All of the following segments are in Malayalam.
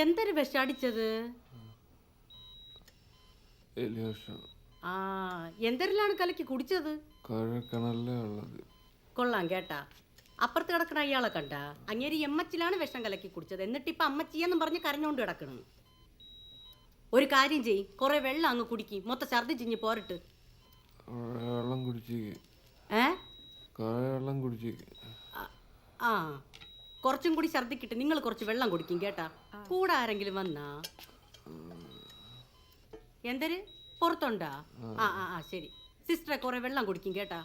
എന്തൊരു വിഷടിച്ചത്? എലിവേഷൻ ആ എന്തെല്ലാം കലക്കി കുടിച്ചത്? കൊള്ളാം കേട്ടാ. അപ്പുറത്ത് കിടക്കണ അയാളെ കണ്ട. അങ്ങേരി എമ്മച്ചിലാണ് വിഷം കലക്കി കുടിച്ചത്. എന്നിട്ട് ഇപ്പൊ അമ്മച്ചിയെന്നും പറഞ്ഞ് കരഞ്ഞോണ്ട് കിടക്കണം. ഒരു കാര്യം ചെയ്. കുറെ വെള്ളം അങ്ങ് കുടിക്കി. മൊത്തം ഛർദിച്ചിഞ്ഞ് പോരട്ട്. വെള്ളം കുടിച്ചേ വെള്ളം കുടിച്ചേക്ക്. ആ- ആ. കുറച്ചും കൂടി ഛർദിക്കിട്ട് നിങ്ങൾ കുറച്ച് വെള്ളം കുടിക്കും കേട്ടാ. കൂടെ ആരെങ്കിലും വന്നാ? എന്തര്? പുറത്തുണ്ടാ? ആ. ആ ആ ശരി. സിസ്റ്ററെ കുറെ വെള്ളം കുടിക്കും കേട്ടാ.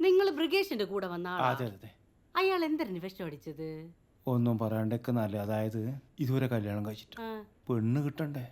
നിങ്ങൾ ബ്രിഗേഷിന്റെ കൂടെ വന്ന അയാൾ എന്തരന് വിഷം അടിച്ചത്? ഒന്നും പറയാണ്ടൊക്കെ നല്ല അതായത് ഇതുവരെ കല്യാണം കഴിച്ചിട്ട്. പെണ്ണ് കിട്ടണ്ടേ?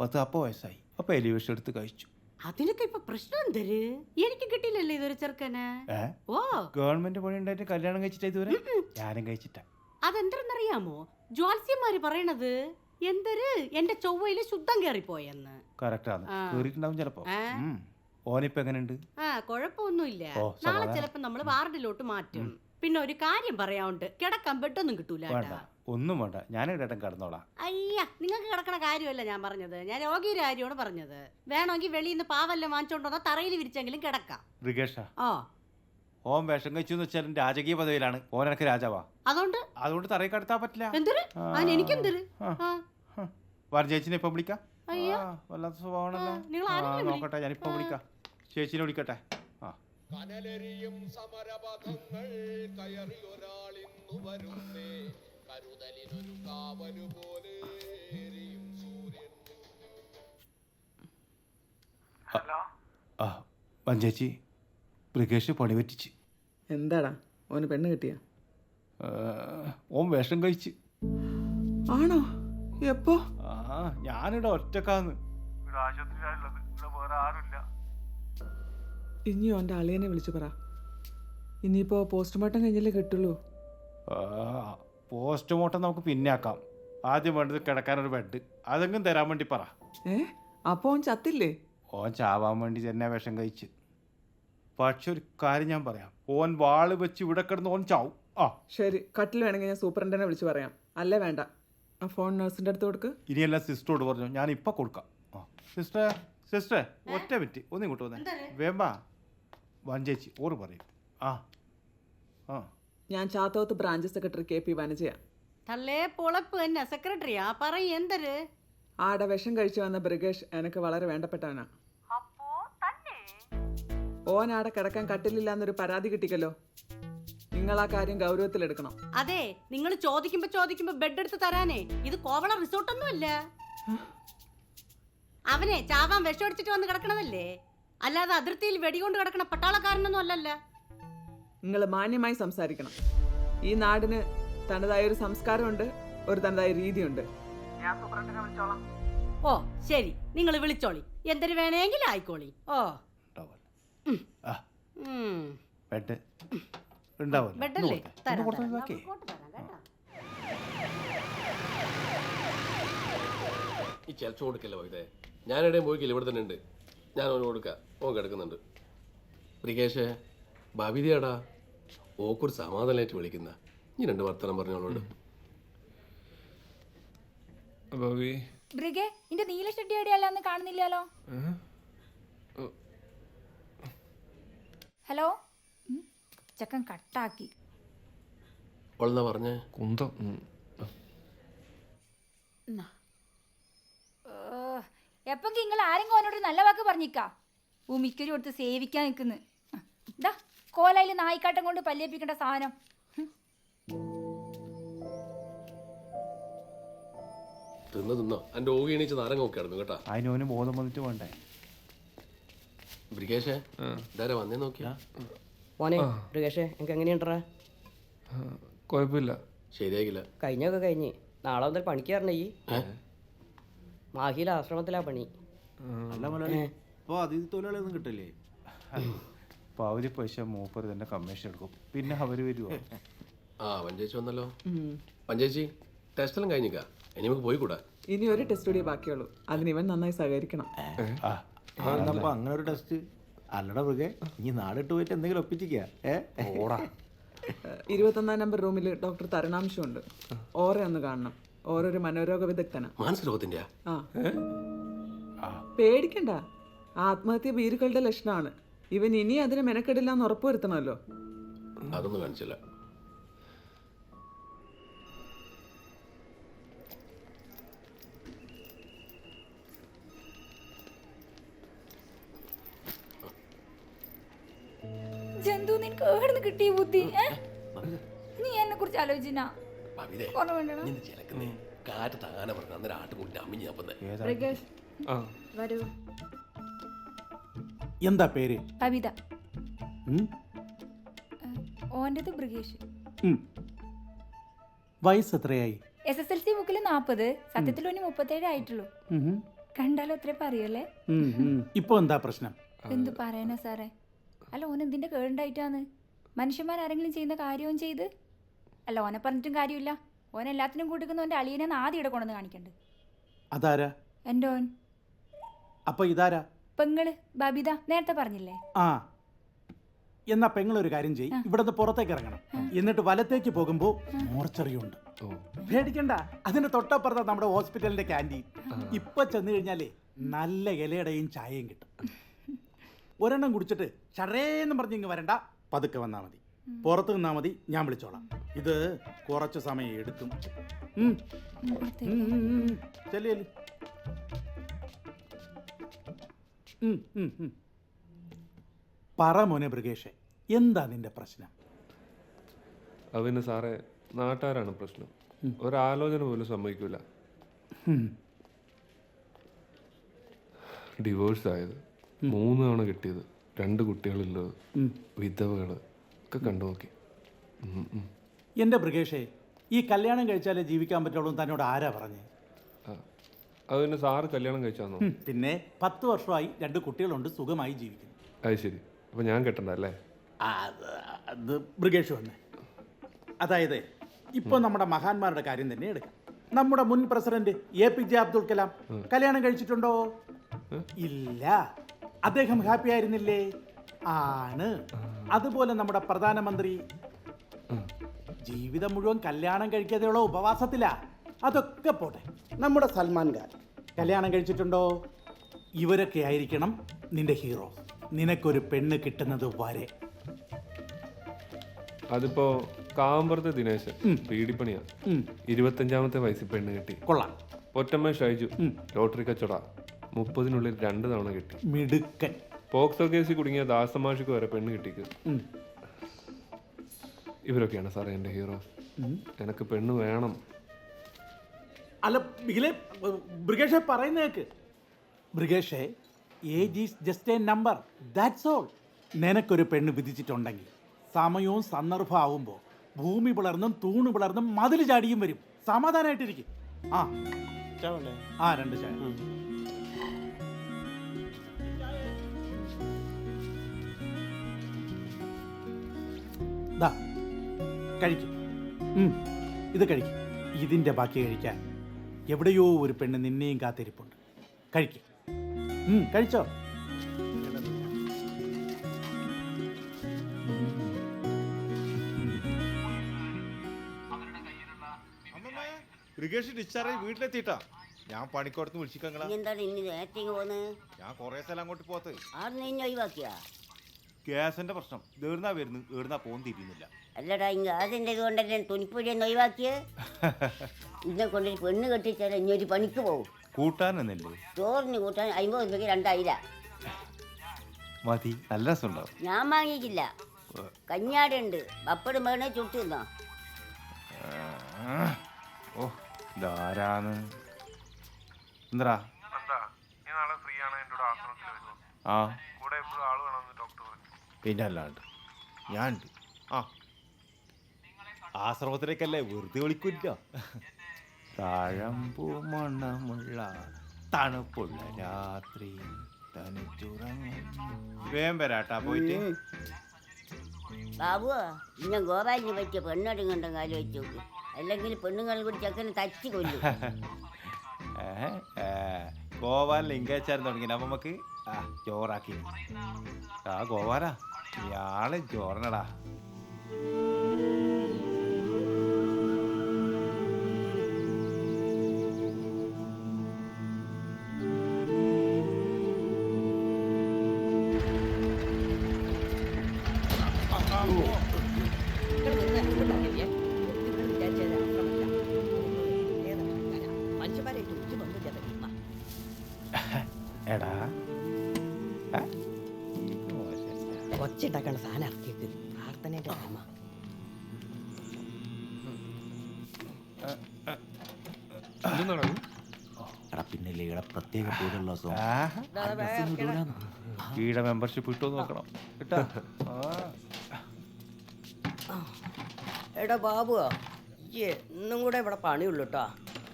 പത്ത് അപ്പ വയസ്സായി. അപ്പൊ എലിവേഷൻ എടുത്ത് കഴിച്ചു. അതിനൊക്കെ ഇപ്പൊ പ്രശ്നം എന്തര്? എനിക്ക് കിട്ടിയില്ലല്ലേ ഇതൊരു ചെറുക്കന്. ഏ? ഓ. ഗവൺമെന്റ് പണി ഉണ്ടായിട്ട് കല്യാണം കഴിച്ചിട്ട് ഇതുവരെ? ഞാനും കഴിച്ചിട്ടാ. അതെന്തരെന്നറിയാമോ? ജ്വാൽസ്യന്മാര് പറയണത് എന്തര്? എന്റെ ചൊവ്വയിൽ ശുദ്ധം കേറിപ്പോയെന്ന്. കറക്റ്റാണ്. ആ. കേറിയിട്ടുണ്ടാവും ചിലപ്പോ. ആ. ഉം. ഓനിപ്പോ എങ്ങനെയുണ്ട്? ആ കൊഴപ്പൊന്നുമില്ല. ഓ, നാളെ സമാധാനം. ചിലപ്പോ നമ്മൾ വാർഡിലോട്ട് മാറ്റും. പിന്നെ ഒരു കാര്യം പറയാനുണ്ട്. കിടക്കാൻ പെട്ടൊന്നും കിട്ടൂല വേണ്ട. ഒന്നും വേണ്ട. ഞാൻ ഇടം കിടന്നോളാം. അയ്യ നിങ്ങൾക്ക് കിടക്കണ കാര്യമല്ല ഞാൻ പറഞ്ഞത്. ഞാൻ രോഗിയുടെ കാര്യമാണ് പറഞ്ഞത്. വേണമെങ്കിൽ വെളിയിൽ നിന്ന് പാവെല്ലാം വാങ്ങിച്ചോണ്ട് തറയിൽ വിരിച്ചെങ്കിലും കിടക്കാം. ഋഗേഷ ഓ ഓം വേഷം കഴിച്ചു എന്ന് വെച്ചാൽ രാജകീയ പദവിയിലാണ്. ഓനക്ക് രാജാവാ. അതുകൊണ്ട്? അതുകൊണ്ട് തറയിൽ കിടത്താൻ പറ്റില്ല. എന്തൊരു. അതിന് എനിക്കെന്തൊരു വാർ ചേച്ചിനെ ഇപ്പൊ വിളിക്കാം. ആ, വല്ലാത്ത സ്വഭാവമാണല്ലോ? ആ. നോക്കട്ടെ ഞാനിപ്പോ വിളിക്കാം. ചേച്ചിനെ വിളിക്കട്ടെ. ആ കനലെറിയും സമരപഥങ്ങൾ. കയറി ഒരാളിന്നു വരുന്നേ. കരുതലിനൊരു കാവലു പോലെ എരിയും സൂര്യൻ. ആ വഞ്ചേച്ചി ബ്രിഗേഷ് പണി പറ്റിച്ച്. എന്താടാ? ഓന് പെണ്ണ് കിട്ടിയ? ഓൻ വേഷം കഴിച്ച്. ആണോ? എപ്പോ? ആ ഞാനിവിടെ ഒറ്റക്കാന്ന്. ഇവിടെ ആശുപത്രിയിലുള്ളത് ഇവിടെ വേറെ ആരുമില്ല. ഇനി ഓന്റെ അളിയനെ വിളിച്ചു പറ. ഇനിയിപ്പോ പോസ്റ്റ്മോർട്ടം കഴിഞ്ഞല്ലേ കിട്ടുള്ളൂ? പോസ്റ്റ്മോർട്ടം നമുക്ക് പിന്നെ ആക്കാം. ആദ്യം വേണ്ടത് കിടക്കാനൊരു ബെഡ് അതെങ്കിലും തരാൻ വേണ്ടി പറ. ഏ? അപ്പൊ ഓൻ ചത്തില്ലേ? ഓൻ ചാവാൻ വേണ്ടി തന്നെ വിഷം കഴിച്ച്. പക്ഷെ ഒരു കാര്യം ഞാൻ പറയാം. ഓൻ വാൾ വെച്ച് ഇവിടെ കിടന്ന് ഓൻ ചാവും. ആ. ശരി കട്ടിൽ വേണമെങ്കിൽ ഞാൻ സൂപ്രണ്ടനെ വിളിച്ച് പറയാം. അല്ലേ വേണ്ട. ആ ഫോൺ നഴ്സിന്റെ അടുത്ത് കൊടുക്ക്. ഇനിയെല്ലാം സിസ്റ്ററോട് പറഞ്ഞു. ഞാൻ ഇപ്പം കൊടുക്കാം. ആ സിസ്റ്റർ സിസ്റ്റർ ഒറ്റ മിനിറ്റ് ഒന്നും ഇങ്ങോട്ട് വന്നേ വേമ്പ. വഞ്ചേച്ചി ഓറ് പറയും. ആ ആ. ഞാൻ Chathoth branch secretary K P Vanaja. തള്ളേ പൊളപ്പ് തന്നെ. സെക്രട്ടറിയാ പറയും എന്തര്? ആടെ വിഷം കഴിച്ചു വന്ന ബ്രിഗേഷ് എനിക്ക് വളരെ വേണ്ടപ്പെട്ടവനാ. ഓൻ ആടെ കിടക്കാൻ കട്ടിലില്ല എന്നൊരു പരാതി കിട്ടിക്കല്ലോ. നിങ്ങൾ ആ കാര്യം ഗൗരവത്തിലെടുക്കണം. അതെ നിങ്ങൾ ചോദിക്കുമ്പോ ചോദിക്കുമ്പോ ബെഡ് എടുത്ത് തരാനേ. ഇത് കോവള റിസോർട്ടൊന്നുമല്ല അവനെ ചാവാൻ വിഷമടിച്ചിട്ട് വന്ന് കിടക്കണതല്ലേ? അല്ലാതെ അതിർത്തിയിൽ വെടികൊണ്ട് കിടക്കണ പട്ടാളക്കാരനൊന്നും അല്ലല്ല. നിങ്ങൾ മാന്യമായി സംസാരിക്കണം. ഈ നാടിന് തനതായ ഒരു സംസ്കാരമുണ്ട് ഒരു തനതായ രീതിയുണ്ട്. ഓ ശരി. നിങ്ങൾ വിളിച്ചോളി. എന്തിനു വേണമെങ്കിലും ആയിക്കോളി. ഓ. ബെഡ്. ബെഡല്ലേ തരാം, തരാം. തരാം, കേട്ടോ. ഈ ചിലച്ചു കൊടുക്കല്ലേ പോയതേ? ഞാനിടയും പോയിക്കില്ല ഇവിടെ തന്നെ ഉണ്ട്. ഞാൻ അവന് കൊടുക്കാം. ഓൻ കിടക്കുന്നുണ്ട്. പ്രികേഷേ ഭവിതയാടാ. ഓക്കൊരു സമാധാനമായിട്ട് വിളിക്കുന്ന. ഇനി രണ്ട് വർത്തനം പറഞ്ഞോളോട് ഭവി. ബ്രിഗേ നിന്റെ നീല ഷെഡ്ഡി എവിടെയല്ലാന്ന് കാണുന്നില്ലല്ലോ? ഹലോ? ചക്കൻ കട്ടാക്കി. ഓളെന്നാ പറഞ്ഞേ? കുന്തം. ഉം. എപ്പം നിങ്ങൾ ആരെങ്കിലും അവനോട് നല്ല വാക്ക് പറഞ്ഞിക്കാ? ഉമിക്കൊരു കൊടുത്ത് സേവിക്കാൻ നിൽക്കുന്നു. ഇതാ കോലയിൽ നായിക്കാട്ടം കൊണ്ട് പല്ലേപ്പിക്കേണ്ട സാധനം. തിന്ന് തിന്നോ. എന്റെ ഓകി എണീച്ച് നാരങ്ങ ഒക്കെ കിടന്നു കേട്ടാ. അതിന് ബോധം വന്നിട്ട് വേണ്ടേ ബ്രികേഷേ ഇതാരാ വന്നേ നോക്കിയാ മോനെ മൃഗേഷേ എനിക്ക് എങ്ങനെയുണ്ടറാ ആ, കുഴപ്പമില്ല. ശരിയാകില്ല കഴിഞ്ഞൊക്കെ കഴിഞ്ഞ്. നാളെ മുതൽ പണിക്ക് തരണേ ഈ. ഏ മാഹിയിലെ ആശ്രമത്തിലാ പണി. അല്ല മുതലാളി അപ്പോൾ അതിഥി തൊഴിലാളിയൊന്നും കിട്ടില്ലേ? പകുതി പൈസ മൂപ്പർ തന്നെ കമ്മീഷൻ എടുക്കും. പിന്നെ അവർ വരുമോ ആ പഞ്ചേച്ചി വന്നല്ലോ. പഞ്ചേച്ചി ടെസ്റ്റെല്ലാം കഴിഞ്ഞിക്കാ. ഇനി നമുക്ക് കൂടാ ഇനി ഒരു ടെസ്റ്റ് കൂടിയേ ബാക്കിയുള്ളൂ. അതിന് ഇവൻ നന്നായി സഹകരിക്കണം. ആ അതപ്പോ അങ്ങനെ ഒരു ടെസ്റ്റ്. അല്ലട മൃഗെ ഇനി നാടിട്ട് പോയിട്ട് എന്തെങ്കിലും ഒപ്പിച്ചിക്കുക ഏ? ഓടാ. ഇരുപത്തൊന്നാം നമ്പർ റൂമിൽ ഡോക്ടർ തരണാംശം ഉണ്ട് ഓറെ ഒന്ന് കാണണം. ഓരോരു മനോരോഗ വിദഗ്ധനാ. മാനസരോഗത്തിന്റെ ആ. പേടിക്കണ്ട. ആത്മഹത്യ ഭീരുക്കളുടെ ലക്ഷണമാണ്. ഇവൻ ഇനി അതിന് മെനക്കെടില്ല എന്ന് ഉറപ്പുവരുത്തണമല്ലോ അതൊന്നും കാണിച്ചില്ല. ജന്തു നിനക്ക് എവിടെ നിന്ന് കിട്ടിയ ബുദ്ധി? നീ എന്നെ കുറിച്ച് ആലോചിച്ചിനാ? ഭവിതേ ഇനി ചിലക്കുന്നേ കാറ്റ് താനെ പറഞ്ഞു അന്നേരം ആട്ടുമുട്ടി അമ്മിഞ്ഞ് അപ്പന്നേ മൃഗേഷ് ആ. വരൂ. എന്താ പേര്? കവിത. ഉം? ഓന്റെത് മൃഗേഷ് ഉം. വയസ്സ് എത്രയായി എസ് എസ് എൽ സി ബുക്കിൽ നാൽപ്പത് സത്യത്തിൽ ഒന്ന് മുപ്പത്തേഴ് ആയിട്ടുള്ളൂ. ഉം. കണ്ടാലോ അത്രേ പറയല്ലേ ഉം, ഉം. ഇപ്പൊ എന്താ പ്രശ്നം? എന്ത് പറയാനാ സാറേ? അല്ല ഓൻ എന്തിന്റെ കേടുണ്ടായിട്ടാന്ന്? മനുഷ്യന്മാരാരെങ്കിലും ചെയ്യുന്ന കാര്യവും ചെയ്ത് അല്ല ഓനെ പറഞ്ഞിട്ടും കാര്യമില്ല. ഓൻ എല്ലാത്തിനും കൂട്ടിക്കുന്ന ഓന്റെ അളിയനെ ആദ്യം ഇവിടെ കൊണ്ടുവന്ന് കാണിക്കണ്ട്. അതാരാ? എന്റെ ഓൻ. അപ്പൊ ഇതാരാ? പെങ്ങൾ ബബിത നേരത്തെ പറഞ്ഞില്ലേ? ആ. എന്നാ പെങ്ങളൊരു കാര്യം ചെയ്യ്. ഇവിടുന്ന് പുറത്തേക്ക് ഇറങ്ങണം. എന്നിട്ട് വലത്തേക്ക് പോകുമ്പോ മോർച്ചറിയുണ്ട്. ഓ. പേടിക്കണ്ട. അതിന്റെ തൊട്ടപ്പുറത്താ നമ്മുടെ ഹോസ്പിറ്റലിന്റെ ക്യാന്റീൻ. ഇപ്പൊ ചെന്ന് കഴിഞ്ഞാലേ നല്ല ഇലയുടെയും ചായയും കിട്ടും. ഒരെണ്ണം കുടിച്ചിട്ട് ചടേന്ന് പറഞ്ഞ് ഇങ്ങ് വരണ്ട. പതുക്കെ വന്നാൽ മതി. പുറത്ത് നിന്നാ മതി ഞാൻ വിളിച്ചോളാം. ഇത് കുറച്ച് സമയം എടുക്കും. ചെല്ല്. പറ മോനെ ബ്രിഗേഷ് എന്താ നിന്റെ പ്രശ്നം? അവന് സാറേ നാട്ടുകാരാണ് പ്രശ്നം. ഒരാലോചന പോലും സംഭവിക്കൂല. ഡിവോഴ്സ് ആയത് മൂന്ന് തവണ കിട്ടിയത്. രണ്ട് കുട്ടികളുള്ളത്. ഉം. ഒക്കെ കണ്ടു നോക്കി എന്റെ മൃഗേഷേ ഈ കല്യാണം കഴിച്ചാലേ ജീവിക്കാൻ പറ്റുള്ളൂ തന്നോട് ആരാ പറഞ്ഞേ? പിന്നെ സാറ് കല്യാണം കഴിച്ചാന്നോ? പിന്നെ പത്ത് വർഷമായി രണ്ട് കുട്ടികളുണ്ട് സുഖമായി ജീവിക്കുന്നു. അത് ശരി. അപ്പൊ ഞാൻ കെട്ടണ്ട അല്ലേ? ആ, അത് ബ്രിഗേഷ് മൃഗേഷ് വന്നേ. അതായത് ഇപ്പൊ നമ്മുടെ മഹാന്മാരുടെ കാര്യം തന്നെ എടുക്കാം. നമ്മുടെ മുൻ president A P J Abdul Kalam കല്യാണം കഴിച്ചിട്ടുണ്ടോ? ഇല്ല. അദ്ദേഹം ഹാപ്പി ആയിരുന്നില്ലേ? ആണ്. അതുപോലെ നമ്മുടെ പ്രധാനമന്ത്രി ജീവിതം മുഴുവൻ കല്യാണം കഴിക്കാതെയുള്ള ഉപവാസത്തിലാ. അതൊക്കെ പോട്ടെ. നമ്മുടെ സൽമാൻ ഖാൻ കല്യാണം കഴിച്ചിട്ടുണ്ടോ? ഇവരൊക്കെ ആയിരിക്കണം നിന്റെ ഹീറോ. നിനക്കൊരു പെണ്ണ് കിട്ടുന്നത് വരെ. അതിപ്പോ കാമ്പറത്തെ ദിനേശൻ പീഡിപ്പണിയാ. ഇരുപത്തഞ്ചാമത്തെ വയസ്സിൽ പെണ്ണ് കിട്ടി. കൊള്ളാം. ഒറ്റമ്മ ഷൈജു ലോട്ടറി കച്ചവട. മുപ്പതിനുള്ളിൽ രണ്ട് തവണ കിട്ടി. മിടുക്കൻ. പോക്സോ കേസിൽ കുടുങ്ങിയ ദാസമാഷിക്ക് വരെ പെണ്ണ് കിട്ടിക്ക്. ഇവരൊക്കെയാണ് സാറേ എന്റെ ഹീറോ. എനിക്ക് പെണ്ണ് വേണം. അല്ല ബിഗിലെ ബ്രിഗേഷെ പറയുന്നേക്ക് ബ്രിഗേഷെ age is just a number that's all നിനക്കൊരു പെണ്ണ് വിധിച്ചിട്ടുണ്ടെങ്കിൽ സമയവും സന്ദർഭം ആവുമ്പോൾ ഭൂമി പിളർന്നും തൂണ് പിളർന്നും മതിൽ ചാടിയും വരും. സമാധാനമായിട്ടിരിക്കും ആ. ആ രണ്ട് ചായ. ദാ കഴിക്കും. ഇത് കഴിക്കും. ഇതിന്റെ ബാക്കി കഴിക്കാൻ എവിടെയോ ഒരു പെണ്ണ് നിന്നെയും കാത്തിരിപ്പുണ്ട്. കഴിക്കും. കഴിച്ചോ. ഋഗേഷ് ഡിസ്ചാർജ് വീട്ടിലെത്തിയിട്ടാ. ഞാൻ പണിക്കോടത്ത് വിളിച്ചിക്കങ്ങളാ. എന്താണ് ഇനി നേരത്തെ പോന്ന്? ഞാൻ കൊറേ സ്ഥലം അങ്ങോട്ട് പോത്ത് ഇനി ഒഴിവാക്കിയാ? ഗ്യാസിന്റെ പ്രശ്നം. ഏർന്നാ വരുന്നു ഏർന്നാ പോകുന്ന തിരിയുന്നില്ല. അല്ലടാ ഇങ്ങ അതിന്റെ ഇതുകൊണ്ടല്ലേ തുണിപ്പൊടിയൊന്ന് ഒഴിവാക്കിയേ. ഇന്നെ കൊണ്ട് പെണ്ണ് കെട്ടിച്ചാൽ ഇനി ഒരു പണിക്ക് പോകും കൂട്ടാനെന്നല്ലേ ചോറിന് കൂട്ടാൻ അമ്പത് രൂപയ്ക്ക് രണ്ടായിര. മതി നല്ല രസമുണ്ടാവും. ഞാൻ വാങ്ങിക്കില്ല കഞ്ഞാടുണ്ട്. പപ്പട് വേണേ ചുട്ടു തിന്നോ. ഓ ധാരാണ് എന്താ? ആ. പിന്നെ അല്ലാണ്ട് ഞാൻ ഉണ്ട് ആ. ആശ്രമത്തിലേക്കല്ലേ വെറുതെ വിളിക്കില്ല. താഴമ്പൂ മണമുള്ള തണുപ്പുള്ള രാത്രി തനിച്ചുറങ്ങും. വേഗം വരാട്ടാ പോയിട്ട്. ബാബു ഇന്ന ഗോപാലിന് പറ്റിയ പെണ്ണടുങ്ങണ്ട കാലം വെച്ച് നോക്ക്. അല്ലെങ്കിൽ പെണ്ണുങ്ങൾ കൂടി ചെക്കനെ തച്ചി കൊല്ലും. ഗോപാലിന് ഇംഗേച്ചാരം തുടങ്ങി നമുക്ക് ആ ചോറാക്കി ആ ഗോവാരാ ഇയാൾ ചോറിനടാ മനുഷ്യന്മാരായിട്ട് മോശമില്ല. സാധനം ഇറക്കിയിട്ട് പ്രാർത്ഥനയുടെ അമ്മ എടാ പിന്നെ പ്രത്യേക മെമ്പർഷിപ്പ് ഇട്ടു. നോക്കണം. കേട്ടാ എടാ കൂടെ ഇവിടെ പണിയുള്ളൂ കേട്ടോ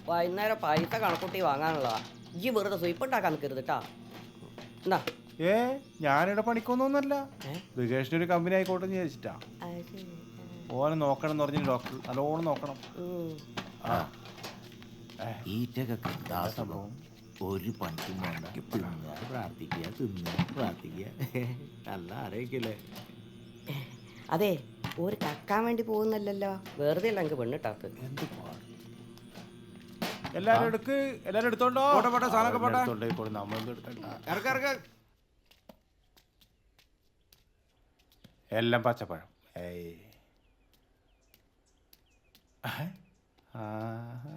വൈകുന്നേരം പൈസ കണക്കൂട്ടി വാങ്ങാനുള്ളതാ. ഈ വെറുതെ സ്വീപ്പ് ഉണ്ടാക്കാൻ നിൽക്കരുത് കേട്ടോ എന്നാ ഏ ഞാനിവിടെ പണിക്കൊന്നൊന്നല്ല. ബ്രിഗേഷിന് ഒരു കമ്പനി ആയിക്കോട്ടെ എന്ന് വിചാരിച്ചിട്ടാ. ഓനെ നോക്കണം എന്ന് പറഞ്ഞു ഡോക്ടർ നല്ലോണം നോക്കണം. ആ. ഈറ്റക്കൊക്കെ ദാസഭവം ഒരു പണിക്കും വേണ്ട. തിന്നുക പ്രാർത്ഥിക്കുക തിന്നുക പ്രാർത്ഥിക്കുക. നല്ല ആരോഗ്യല്ലേ? അതെ ഒരു കക്കാൻ വേണ്ടി പോകുന്നല്ലോ വെറുതെ അല്ല എനിക്ക് പെണ്ണിട്ടാത്ത് എല്ലാരും എടുക്ക് എല്ലാരും എടുത്തോണ്ടോ? പോട്ടെ, പോട്ടെ, സാധനമൊക്കെ പോട്ടെ. എടുക്കണ്ട. ഇറക്ക ഇറക്ക. എല്ലാം പച്ചപ്പഴം. ഏയ്.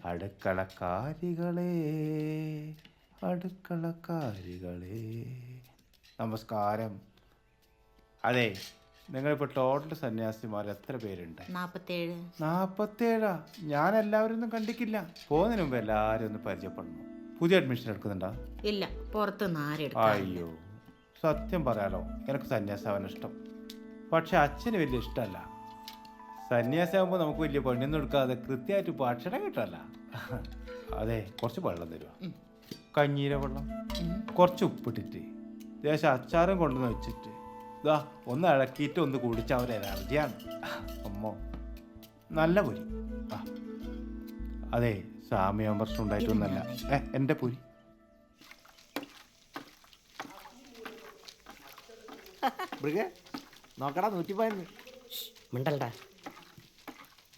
അടുക്കളക്കാരികളെ അടുക്കളക്കാരികളെ. നമസ്കാരം. അതെ നിങ്ങളിപ്പോൾ ടോട്ടൽ സന്യാസിമാർ എത്ര പേരുണ്ട്? നാപ്പത്തേഴ്. ഞാൻ എല്ലാവരും ഒന്നും കണ്ടിക്കില്ല പോകുന്നതിന് മുമ്പ് എല്ലാവരും ഒന്ന് പരിചയപ്പെടണം. പുതിയ അഡ്മിഷൻ എടുക്കുന്നുണ്ടോ? ഇല്ല പുറത്ത് നാരെടുക്കാം അയ്യോ സത്യം പറയാലോ എനിക്ക് സന്യാസാവാൻ ഇഷ്ടം. പക്ഷെ അച്ഛന് വലിയ ഇഷ്ടമല്ല. സന്യാസിയാകുമ്പോൾ നമുക്ക് വലിയ പണിയൊന്നും എടുക്കാതെ കൃത്യമായിട്ട് ഭക്ഷണം കിട്ടല്ല. അതെ കുറച്ച് വെള്ളം തരുക കഞ്ഞീര വെള്ളം. കുറച്ച് ഉപ്പിട്ടിട്ട്. ദേശം അച്ചാറും കൊണ്ടുവന്ന് വെച്ചിട്ട്. ഇതാ ഒന്ന് ഇളക്കിയിട്ട് ഒന്ന് കുടിച്ച അവർ എനർജിയാണ്. അമ്മോ നല്ല പൊരി. ആ. അതെ സാമ്യം പ്രശ്നം ഉണ്ടായിട്ടൊന്നല്ല ഏ എന്റെ പൊരി. മൃഗേ നോക്കടാ നൂറ്റി പതിനൊന്ന് മിണ്ടല്ലടാ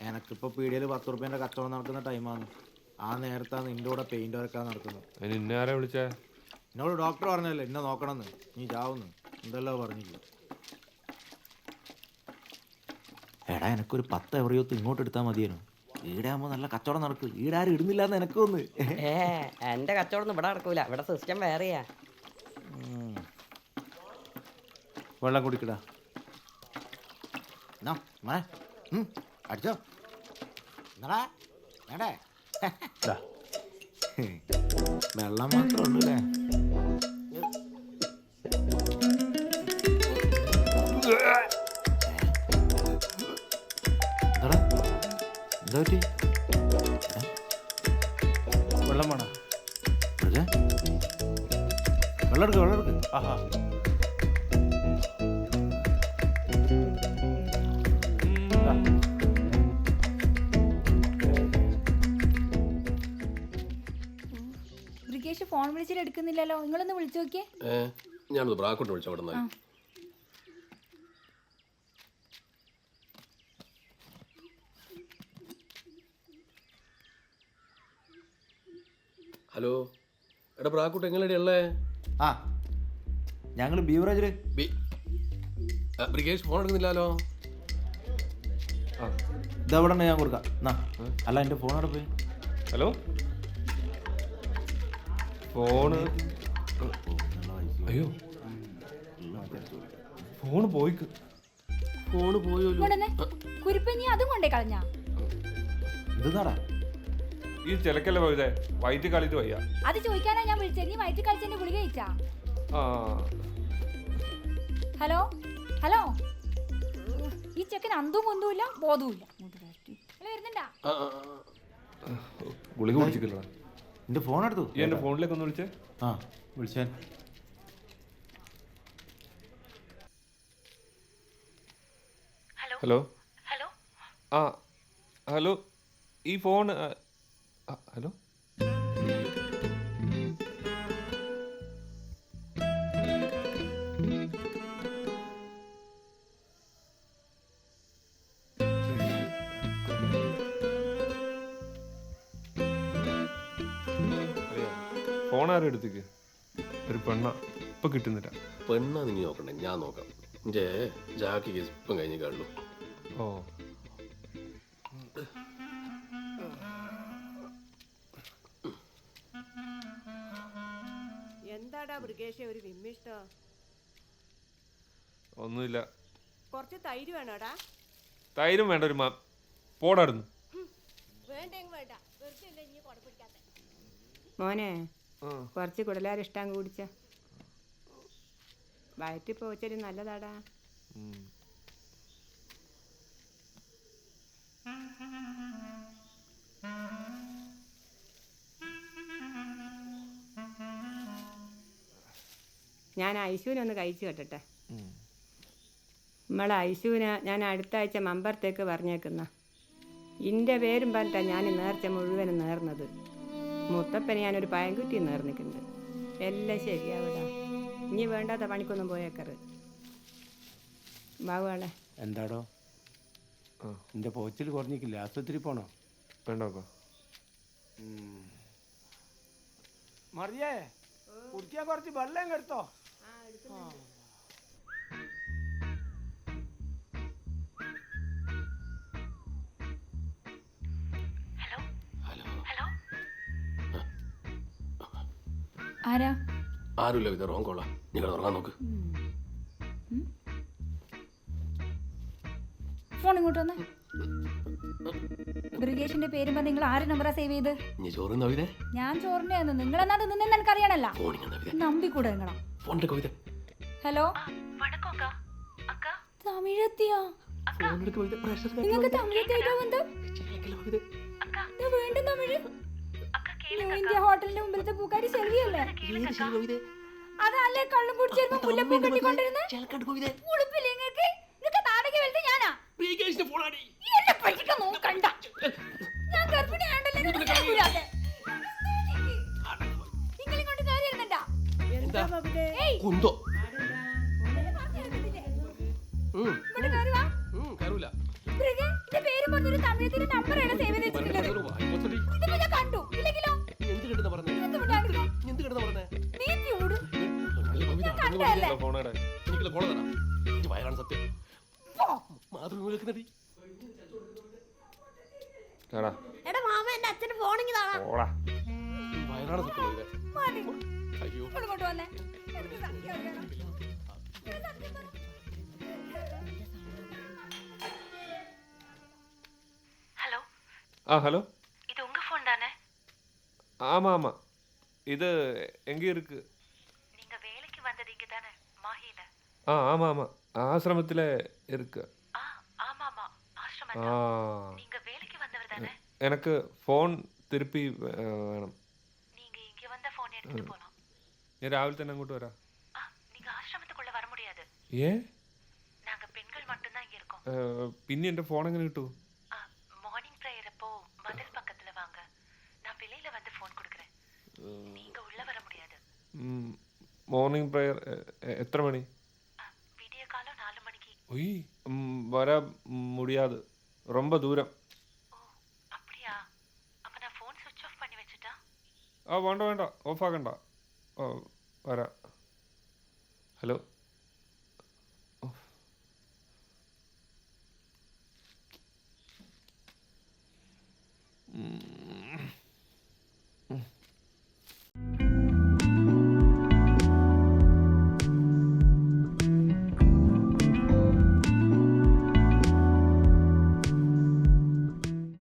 എനക്കിപ്പോ പീടിയയിൽ പത്ത് റുപ്യന്റെ കച്ചവടം നടക്കുന്ന ടൈമാണ്. ആ നേരത്താണ് നിന്റെ കൂടെ പെയിന്റ് വരക്കാൻ നടക്കുന്നത്. അതിന് ഇന്നെ ആരാ വിളിച്ചേ? എന്നോട് ഡോക്ടർ പറഞ്ഞല്ലേ എന്നെ നോക്കണമെന്ന് നീ ചാവുന്നു. എന്തല്ലോ പറഞ്ഞില്ല എടാ എനക്കൊരു പത്ത് എവറിയൊത്ത് ഇങ്ങോട്ട് എടുത്താൽ മതിയേനു. ഈടാകുമ്പോ നല്ല കച്ചവടം നടക്കും. ഈടാരും ഇടുന്നില്ല എന്ന് എനക്കൊന്ന് ഏ എന്റെ കച്ചവടം ഇവിടെ നടക്കൂല. ഇവിടെ സിസ്റ്റം വേറെയാ. വെള്ളം കുടിക്കടാ. എന്നാ മോനെ ഉം, അടിച്ചോ. എന്നടാ വേണ്ടേ? ദാ. വെള്ളം മാത്രമേ ഉള്ളൂ അല്ലേ എന്താടാ? എന്താ പറ്റി? വെള്ളം വേണം? വെള്ളം എടുക്ക് വെള്ളം എടുക്ക്. ആഹാ. വിളിച്ചു നോക്കിയേ ഞാനത് ബ്രാക്കോട്ട് വിളിച്ചു അവിടെ നിന്ന് ഹലോ എടാ പ്രാക്കൂട്ട് എങ്ങനെയാ ഉള്ളേ? ആ ഞങ്ങൾ ബീവറേജിൽ. ബി ആ, ബ്രിഗേഷ് ഫോൺ എടുക്കുന്നില്ലല്ലോ? ഇതവിടെ ഞാൻ കൊടുക്കാം. എന്നാ അല്ല എന്റെ ഫോൺ അവിടെ പോയി? ഹലോ? ഫോണ് അയ്യോ. ഫോണ് പോയിക്ക് ഫോണ് പോയോ കൊണ്ടുവന്നേ. നീ അതും കൊണ്ടേ കളഞ്ഞാ. ഇതെന്നാടാ ഈ ചിലക്കല്ലേ പോയതേ? വൈറ്റ് കളിച്ച് വയ്യ. അത് ചോദിക്കാനാ ഞാൻ വിളിച്ചത് നീ വയറ്റിൽ കളിച്ചെന്റെ ഗുളിക കഴിച്ചാ? ആ. ഹലോ? ഹലോ? ഈ ചെക്കൻ അന്തും കൊന്തുമില്ല ബോധവുമില്ല ഇങ്ങോട്ട് വരട്ടെ. ഇങ്ങൾ വരുന്നുണ്ടാ. ഗുളിക കുടിച്ചിട്ടില്ല എന്റെ ഫോൺ എടുത്തു? ഈ എന്റെ ഫോണിലേക്ക് ഒന്ന് വിളിച്ചേ. ആ വിളിച്ചാൻ ഹലോ. ഹലോ. ആ ഹലോ. ഈ ഫോൺ ഹലോ. ഫോൺ ഒരു പെണ്ണ. ഇപ്പൊ കിട്ടുന്നില്ല. പെണ്ണാ നീ നോക്കണ്ടേ? ഞാൻ നോക്കാം. ജേ ജാക്കി ഇപ്പം കഴിഞ്ഞ് കാണുള്ളൂ. ഓ. എന്താടാ മൃഗേഷ ഒരു വിമ്മിഷ്ടം? ഒന്നുമില്ല. കുറച്ച് തൈര് വേണോടാ? തൈരും വേണ്ട ഒരു മാ പോടായിരുന്നു വേണ്ടെങ്കിൽ വേണ്ട വെറുതെ അല്ലേ ഇനി കുടപ്പിടിക്കാത്ത മോനെ കുറച്ച് കുടലാരിഷ്ടം കുടിച്ച. വയറ്റിപ്പോ ചെടി നല്ലതാടാ ഉം. ഞാൻ ഐശുവിനൊന്ന് കഴിച്ചു കേട്ടെ നമ്മളെ ഐശുവിനെ ഞാൻ അടുത്ത ആഴ്ച മമ്പറത്തേക്ക് പറഞ്ഞേക്കുന്ന. ഇന്റെ പേരും പറഞ്ഞിട്ടാണ് ഞാൻ നേർച്ച മുഴുവനും നേർന്നത്. മുത്തപ്പന് ഞാനൊരു പയൻകുറ്റി നേർന്നിട്ടുണ്ട്. എല്ലാം ശരിയാവിടാ. ഇനി വേണ്ടാത്ത പണിക്കൊന്നും പോയേക്കറ് ബാബുവാളെ എന്താടോ. എന്റെ പോച്ചിൽ കുറഞ്ഞിക്കില്ല? ആശുപത്രി പോണോ? വേണ്ട നോക്കാം മറിയേ കുടിക്കാൻ കുറച്ച് വെള്ളം കെടുത്തോ ഹലോ? ആരാ? ആരുമില്ല വിതറോ കൊള്ളാം കോളാ നിങ്ങൾ ഉറങ്ങാൻ നോക്ക്. ഫോൺ ഇങ്ങോട്ട് വന്നേ. ബ്രിഗേഷിന്റെ പേരും പറഞ്ഞ് നിങ്ങൾ ആര് നമ്പറാ സേവ് ചെയ്ത്? ചോറ് നവിതേ ഞാൻ ചോറിന്റെ ആയിരുന്നു നിങ്ങൾ എന്നാ തിന്നെന്ന് എനിക്കറിയണല്ല ഫോണിങ് നവിതേ നമ്പിക്കൂടെ നിങ്ങളാ. ഫോണിന്റെ കവിത. ഹലോ? തമിഴെത്തിയാ? നിങ്ങൾക്ക് തമിഴെത്തിയായിട്ടോ ബന്ധം വീണ്ടും തമിഴ്. ഇന്ത്യ ഹോട്ടലിന്റെ മുമ്പിലത്തെ പൂക്കാരി ശെൽവിയല്ലേ അതല്ലേ കള്ളും കുടിച്ചേരുമ്പോ മുല്ലപ്പൂ കെട്ടിക്കൊണ്ടിരുന്ന്? ഉളുപ്പില്ലേ നിങ്ങൾക്ക് ഞാനാ എന്നെ പറ്റിക്ക നോക്കണ്ട. ഞാൻ ഗർഭിണിയാണ്ടല്ലേ. നിങ്ങളിങ്ങോട്ട് കയറി ഇരുന്നണ്ടാ? ഏയ്, കുന്തോ. കയറൂല. പേരും പറഞ്ഞൊരു തമിഴത്തിന്റെ നമ്പറാണ് സേവ് മാതൃ എടാ എടാ മാമ എന്റെ അച്ഛന്റെ ഫോണിങ് താടാ ഓടാ വയറാണ് സത്യം കവിത മതി അയ്യോ ഇങ്ങോട്ട് വന്നേ എനിക്ക് സത്യം അറിയണം. ഞാൻ സത്യം പറ. ആ ஹலோ இது உங்க ஃபோன் தானே ஆமா ஆமா இது எங்க இருக்கு நீங்க வேலைக்கு வந்தது இங்க தானே மாஹில ஆ ஆமா ஆமா ஆசிரமத்தில் இருக்கு நீங்க வேலைக்கு வந்தவர் தானே எனக்கு ஃபோன் திருப்பி வே- വേണം நீங்க இங்க வந்த போன் எடுத்துட்டு போலாம் ഞാൻ രാവിലെ തന്നെ അങ്ങോട്ട് വരാം ஆ நீங்க ஆசிரமத்துக்குள்ள வர முடியாது ഏ நாங்க பெண்கள் மட்டும்தான் இங்க இருக்கோம் ഏ, പിന്നെ എൻ്റെ ഫോൺ എങ്ങനെ കിട്ടൂ ஆ மார்னிங் ப்ரேயர் அப்போ மதில் பக்கத்துல வாங்க நான் வெளியில வந்து ஃபோன் கொடுக்குறேன் நீங்க உள்ள வர முடியாது മോർണിംഗ് പ്രയർ എത്ര മണി ஆ, விடிய காலம் நாலு மணிக்கு ഒയ് വരാ മുടിയാത് ரொம்ப தூரம் அப்படியா அப்ப நான் ஃபோன் ஸ்விட்ச் ஆஃப் பண்ணி வச்சுட்டா ആ വേണ്ട വേണ്ട ഓഫ് ആക്കണ്ട ഓ വരാ ഹലോ ഉം